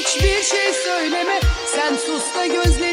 hiçbir şey söyleme Sen sus da gözle.